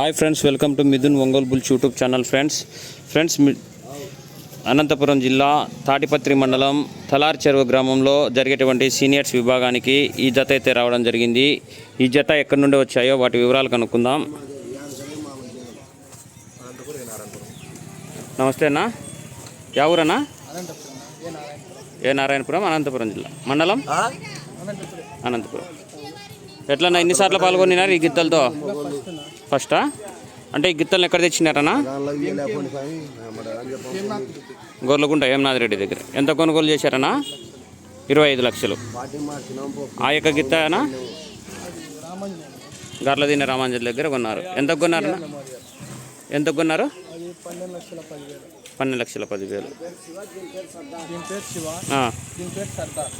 Hi friends welcome to Mithun Ongole bulls YouTube channel friends friends Anantapur జిల్లా తాటిపత్రి మండలం తలార్ చెరువు గ్రామంలో జరిగేటువంటి సీనియర్స్ విభాగానికి ఈ జత అయితే రావడం జరిగింది. ఈ జత ఎక్కడి నుండి వచ్చాయో వాటి వివరాలు కనుక్కుందాం. నమస్తే అన్న. యా ఊరన్నా? ఏ నారాయణపురం? అనంతపురం జిల్లా. మండలం? అనంతపురం. ఎట్లన్నా ఎన్నిసార్లు పాల్గొన్నారు ఈ గిత్తలతో? ఫస్టా? అంటే ఈ గిత్తలను ఎక్కడ తెచ్చినారన్నా గొర్లగుంట హేమనాథ్ రెడ్డి దగ్గర. ఎంత కొనుగోలు చేశారనా? ఇరవై ఐదు లక్షలు. ఆ యొక్క గిత్తనా? గర్లదీన రామాంజలి దగ్గర కొన్నారు. ఎంత కొన్నారనా? ఎంత కొన్నారు? పన్నెండు లక్షల పదివేలు. శివ సర్దార్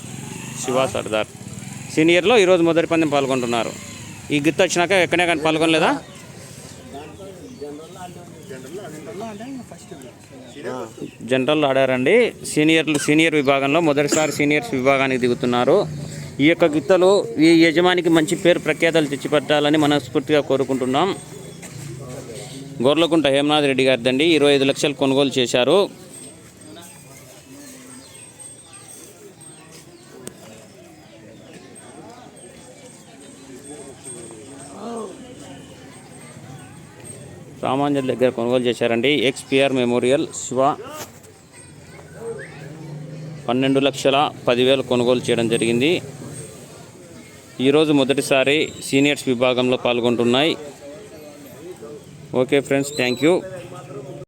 శివ సర్దార్. సీనియర్లో ఈరోజు మొదటి పందెం పాల్గొంటున్నారు. ఈ గిత్త వచ్చినాక ఎక్కడే కానీ పాల్గొనలేదా? జనరల్ ఆడారండి. సీనియర్లు సీనియర్ విభాగంలో మొదటిసారి సీనియర్స్ విభాగానికి దిగుతున్నారు. ఈ యొక్క గిత్తలు ఈ యజమానికి మంచి పేరు ప్రఖ్యాతలు తెచ్చిపెట్టాలని మనస్ఫూర్తిగా కోరుకుంటున్నాం. గొర్లకుంట హేమనాథ్ రెడ్డి గారిదండి. ఇరవై ఐదు లక్షలు కొనుగోలు చేశారు. రామాంజల్ దగ్గర కొనుగోలు చేశారండి. XPR memorial Shiva. పన్నెండు లక్షల పదివేలు కొనుగోలు చేయడం జరిగింది. ఈరోజు మొదటిసారి సీనియర్స్ విభాగంలో పాల్గొంటున్నాయి. Okay friends thank you.